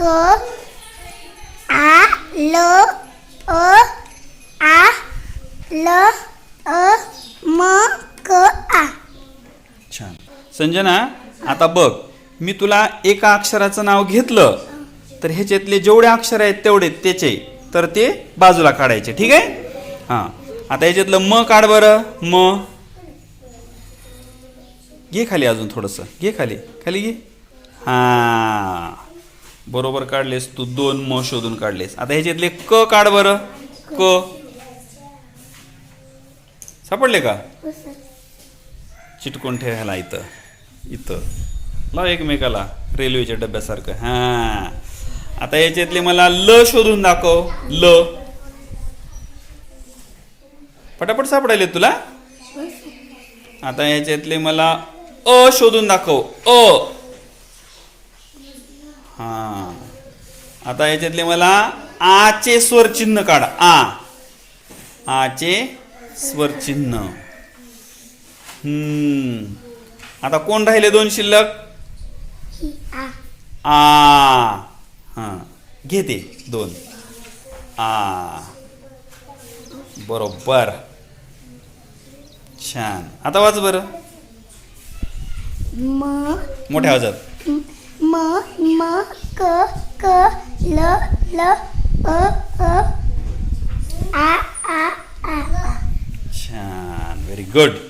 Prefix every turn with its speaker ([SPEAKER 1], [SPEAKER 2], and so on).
[SPEAKER 1] क आ ल अ आ ल अ म क आ.
[SPEAKER 2] छान. संजना आता बघ मी तुला एका अक्षराचं नाव घेतलं तर ह्याच्यातले जेवढे अक्षर आहेत तेवढे त्याचे तर ते बाजूला काढायचे ठीक आहे? हां. आता ह्याच्यातलं म काढ बरं म. घे खाली अजून थोडंसं घे खाली खाली घे. हां. बरोबर काढलेस तू दोन म शोधून काढलेस. आता ह्याच्यातले क काढ बरं. क. सापडले का? चिटकून ठेवायला इथं. इथं. लाव एकमेकाला रेल्वेच्या डब्यासारखं. हां. आता याच्यातले मला ल शोधून दाखव. ल. पटापट सापडायले तुला? आता याच्यातले मला अ शोधून दाखव. अ. हा. आता याच्यातले मला आचे स्वर चिन्ह काढ. आ. आचे स्वर चिन्ह. हम्म. आता कोण राहिले दोन शिल्लक?
[SPEAKER 1] आ.
[SPEAKER 2] आ हां. घे ते दोन. आ. बरोबर. छान. आता वाच बरं. मोठ्या आवाजात.
[SPEAKER 1] म म क क ल ल अ अ. आ आ आ
[SPEAKER 2] छान व्हेरी गुड